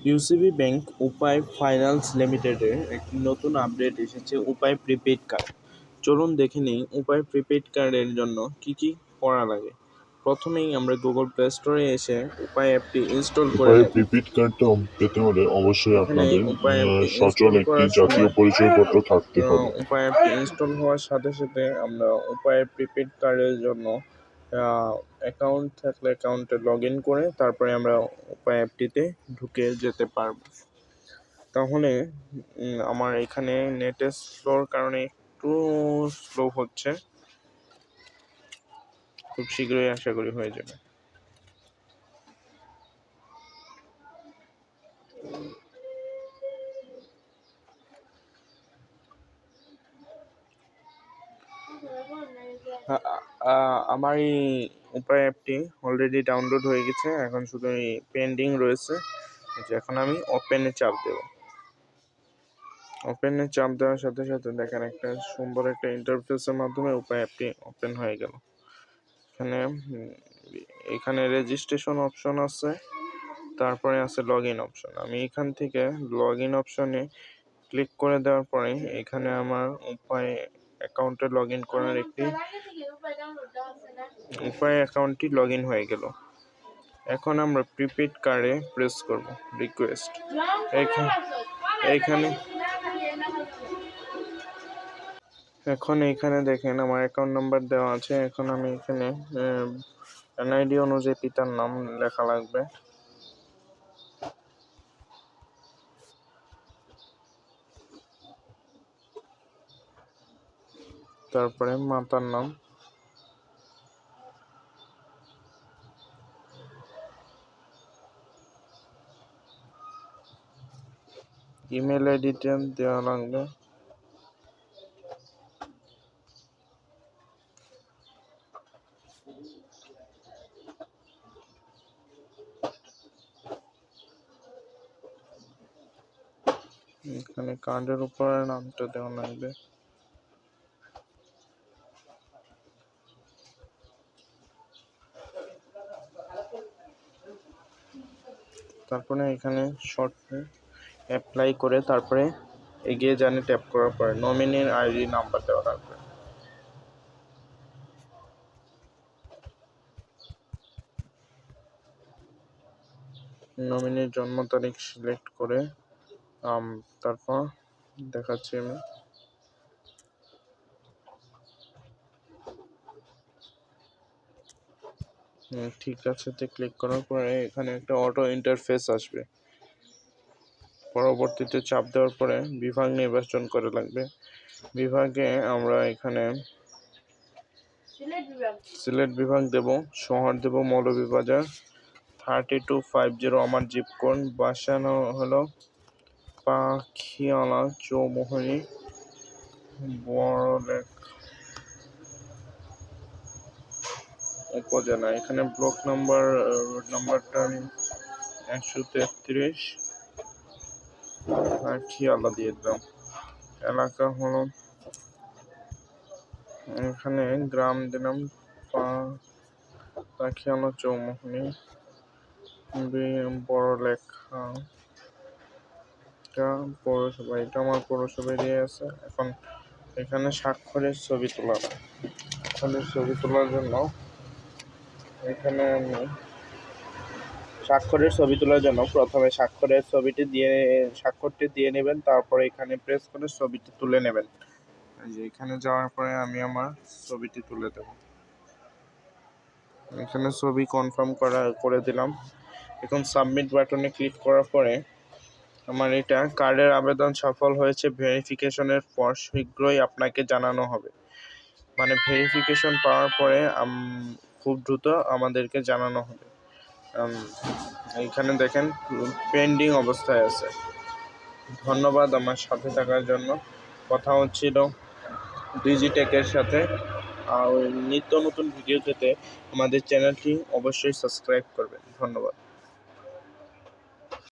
UCB bank উপায় finance লিমিটেডের একটি নতুন আপডেট এসেছে উপায় প্রিপেইড কার্ড চলুন দেখে নিই উপায় প্রিপেইড কার্ডের জন্য কি কি করা লাগে। প্রথমেই আমরা গুগল প্লে স্টোরে এসে উপায় অ্যাপটি ইনস্টল করে উপায়ে নেব। প্রিপেড কার্ডটা পেতে হলে অবশ্যই আপনাদের সচল একটি জাতীয় পরিচয়পত্র থাকতে হবে। উপায় অ্যাপটি ইনস্টল হওয়ার সাথে সাথে আমরা উপায় প্রিপেইড কার্ডের জন্য অ্যাকাউন্ট থাকলে অ্যাকাউন্টে লগ ইন করে তারপরে আমরা উপায় অ্যাপটিতে ঢুকে যেতে পারব। তাহলে আমার এখানে নেটের স্লোর কারণে একটু স্লো হচ্ছে। খুব শীঘ্রই আশা করি হয়ে যাবে। আমার এই উপায় অ্যাপটি অলরেডি ডাউনলোড হয়ে গেছে, এখন শুধু এই পেন্ডিং রয়েছে। এখন আমি ওপেনে চাপ দেব। ওপেনে চাপ দেওয়ার সাথে সাথে দেখেন একটা সুন্দর একটা ইন্টারফেসের মাধ্যমে উপায় অ্যাপটি ওপেন হয়ে গেল। এখানে এখানে রেজিস্ট্রেশন অপশন আছে, তারপরে আছে লগ ইন অপশন আমি এখান থেকে লগ ইন অপশনে ক্লিক করে দেওয়ার পরে এখানে আমার উপায় অ্যাকাউন্টে লগ ইন করার একটি উপায় অ্যাকাউন্টটি লগ ইন হয়ে গেল। এখন আমরা প্রিপেড কার্ডে প্রেস করব রিকোয়েস্ট এইখানে এখন এইখানে দেখেন, আমার অ্যাকাউন্ট নাম্বার দেওয়া আছে। এখন আমি এখানে এনআইডি অনুযায়ী পিতার নাম লেখা লাগবে। তারপরে মাতার নাম। ইমেল আইডিটা দেওয়া লাগবে। এখানে কার্ডের উপরে নামটা দেওয়া লাগবে। তারপরে এখানে শর্ট অ্যাপ্লাই করে তারপরে এগিয়ে জানে ট্যাপ করার পরে নমিনির আইডি নাম্বার দেওয়া লাগবে। নমিনির জন্ম তারিখ সিলেক্ট করে তারপর দেখাচ্ছি আমি। ঠিক আছে তে ক্লিক করার পরে এখানে একটা অটো ইন্টারফেস আসবে। পরবর্তীতে চাপ দেওয়ার পরে বিভাগ নির্বাচন করে লাগবে। বিভাগে আমরা এখানে সিলেট বিভাগ। দেব শহর দেব Moulvibazar thirty two five zero আমার জিপ কোড বাসানো হলো পাখিয়ালা চৌমোহনী বড়লেক উপজেলা এখানে ব্লক নাম্বার রোড নাম্বারটা আমি একশো তেত্রিশ। পাখিয়ালা দিয়ে দিলাম? এলাকা হলো, এখানে গ্রাম দিলাম পাখিয়ালা চৌমোহনী, বি- বড়লেখা এটা পৌরসভা, এটা আমার পৌরসভা এরিয়া আছে। এখন এখানে স্বাক্ষরের ছবি তোলা স্বাক্ষরের ছবি তোলার জন্য এখানে আমি স্বাক্ষরের ছবি তোলার জন্য প্রথমে স্বাক্ষরের ছবিটি দিয়ে, স্বাক্ষরটি দিয়ে নেবেন, তারপরে এখানে প্রেস করে ছবিটি তুলে নেবেন। যে এখানে যাওয়ার পরে আমি আমার ছবিটি তুলে দেব। এখানে ছবি কনফার্ম করা, করে দিলাম। এখন সাবমিট বাটনে ক্লিক করার পরে আমার এটা কার্ডের আবেদন সফল হয়েছে ভেরিফিকেশনের পর শীঘ্রই আপনাকে জানানো হবে। মানে ভেরিফিকেশন পাওয়ার পরে খুব দ্রুত আমাদেরকে জানানো হবে। এখানে দেখেন পেন্ডিং অবস্থায় আছে। ধন্যবাদ আমার সাথে থাকার জন্য। কথা হচ্ছিল ডিজিটেকের সাথে। আর নিত্য নতুন ভিডিও পেতে আমাদের চ্যানেলটি অবশ্যই সাবস্ক্রাইব করবেন। ধন্যবাদ।